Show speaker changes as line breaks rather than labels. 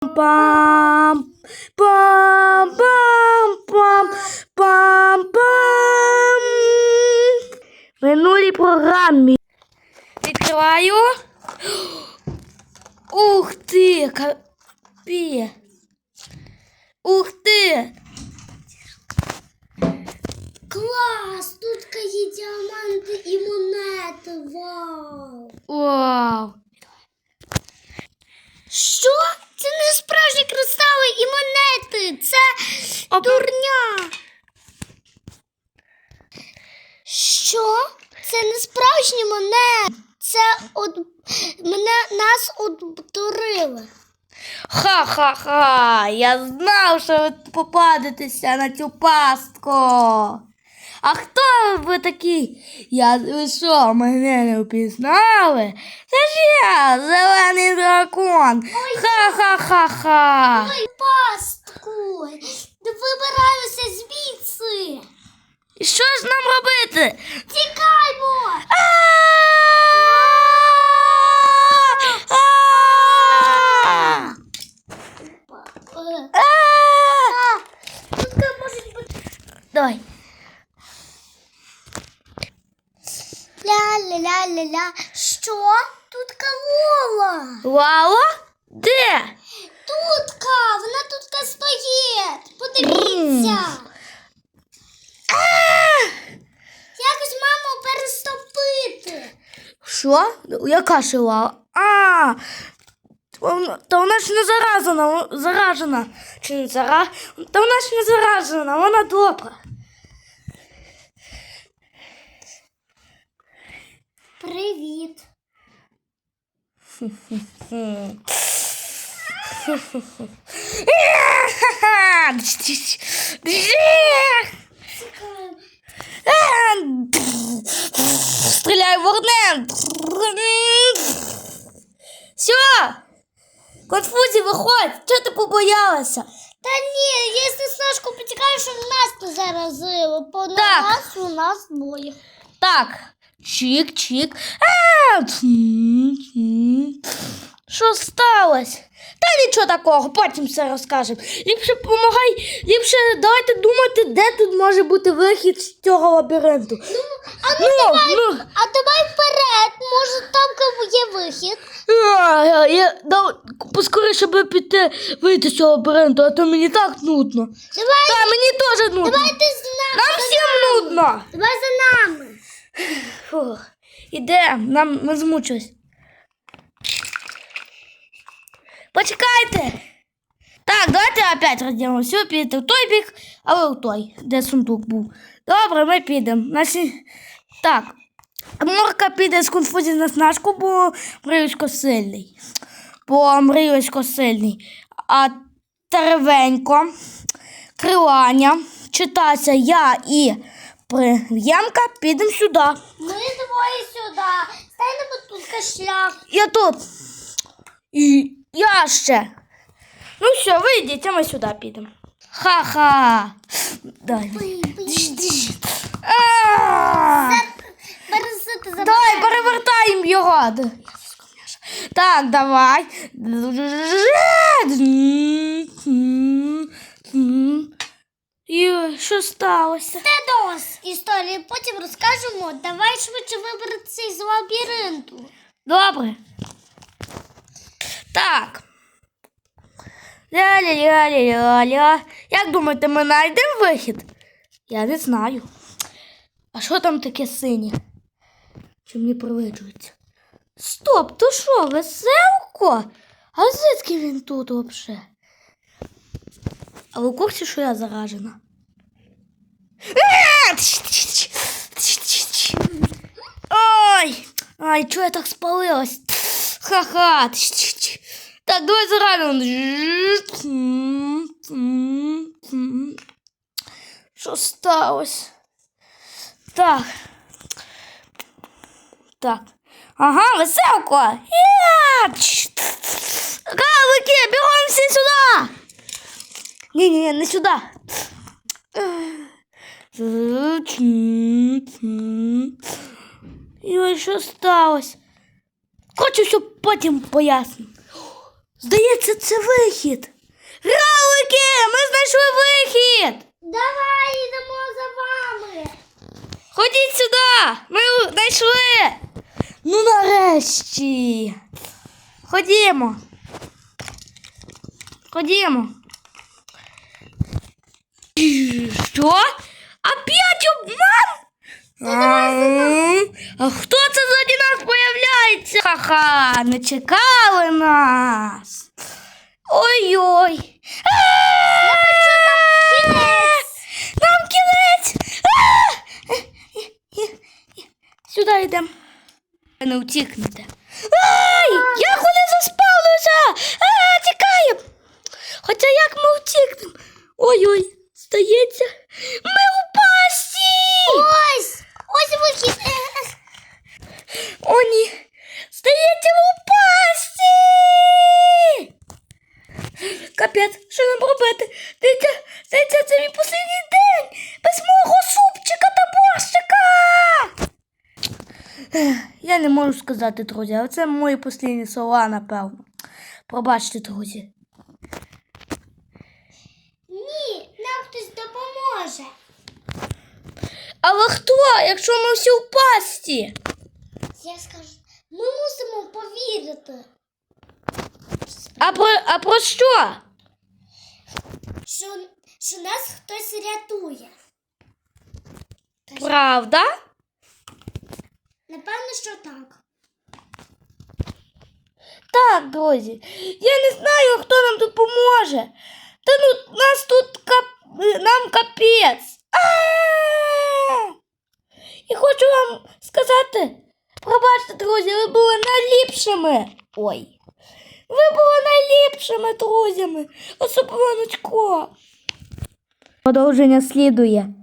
Пам, пам, пам, пам, пам, пам. В минулій програмі. Відкриваю. Ух ти, капі. Ух ти.
Клас! Тут є діаманти і монети. Вау!
Вау.
Що? Це не справжні кристали і монети. Це
Об-
дурня. Що? Це не справжні монети. Це од... мене нас обдурили.
Ха-ха-ха! Я знав, що ви попадетеся на цю пастку. А хто ви такий? Я ви що, мене не впізнали? Це ж я, зелений дракон. Ха-ха-ха-ха.
Ой, пастку. Вибираємося звідси.
І що ж нам робити?
Тікаймо. Е, бути.
Давай.
Ля-ля-ля-ля-ля. Що? Тут кавола.
Лала? Де?
Тутка, вона тутка стоїть. Подивіться. Якось маму переступити.
Що? Яка шила? А, та вона ж не заражена, заражена. Чи не зара... Та вона ж не заражена, вона добра.
Привіт.
Хм. Стріляй вогнем. Все. Конфузі, виходь. Чого ти побоялася?
Та ні, якщо Сашку потікає, що нас то на
Так.
нас у нас двоє.
Так, чик-чик. А. Що сталося? Та нічого такого, потім все розкажемо. Ліпше помагай, ліпше давайте думати, де тут може бути вихід з цього лабіринту.
А ну,
Ну,
давай,
ну.
а давай вперед, може там є вихід.
А, я, я, да, поскоріше би піти вийти з цього лабіринту, а то мені так нудно.
Давай,
Та мені теж нудно.
давайте з нами.
Нам всім нудно.
Давай за нами.
Фух. Іде, нам ми змучились. Почекайте. Так, давайте опять розділимо все, підете в той бік, а в той, де сундук був. Добре, ми підемо. Наші... Так. Морка піде з конфузії на снажку, бо мріюсько сильний. Бо мріюсько сильний. А теревенько, крилання, читася я і приємка, підемо сюди.
Ми двоє сюди. Станемо тут шлях.
Я тут. І я ще. Ну все, вийдіть, а ми сюди підемо. Ха-ха. Дай. Давай, перевертаємо його. Так, давай. І що сталося?
Дос історії. Потім розкажемо. Давай швидше вибратися із лабіринту.
Добре. Так. Ля-ля-ля-ля-ля-ля. Як думаєте, ми знайдемо вихід? Я не знаю. А що там таке синє? Що мені привиджується? Стоп, то що, веселко? А звідки він тут взагалі? А ви курсі, що я заражена? А! Ой! Ай, чого я так спалилась? Ха-ха! Тш-тш-тш. Так, давай заранимо. Що сталося? Так. Так. Ага, веселко. Я! Тш. Карлики, бігом всі сюди. Ні-ні, не сюди. І ось що сталося? Хочу, все потім поясню. Здається, це вихід. Равлики, ми знайшли вихід.
Давай йдемо за вами.
Ходіть сюди. Ми знайшли. Ну нарешті. Ходімо. Ходімо. Що? Опять обман? А хто це заді нас появляється? Ха-ха, не чекали нас. Ой-ой. Нам кінець. Сюди йдемо. Не втікнете. Ай! Як вони заспавнилися? А, тікаємо. Хоча як ми втікнемо? Ой-ой, здається, ми.
Ось, ось вихід.
О, ні. Здається, ми у пасті. Капець, що нам робити? Здається, здається, це мій останній день без мого супчика та борщика. Я не можу сказати, друзі, але це мої останні слова, напевно. Пробачте, друзі.
Ні, нам хтось допоможе.
Але хто, якщо ми всі у пасті?
Я скажу, ми мусимо повірити,
А про, а про що?
що, що нас хтось рятує.
Правда?
Напевно, що так.
Так, друзі, я не знаю, хто нам допоможе. Та ну нас тут кап... нам капець. А! І хочу вам сказати, пробачте, друзі, ви були найліпшими. Ой. Ви були найліпшими друзями, особливо. Продовження слідує.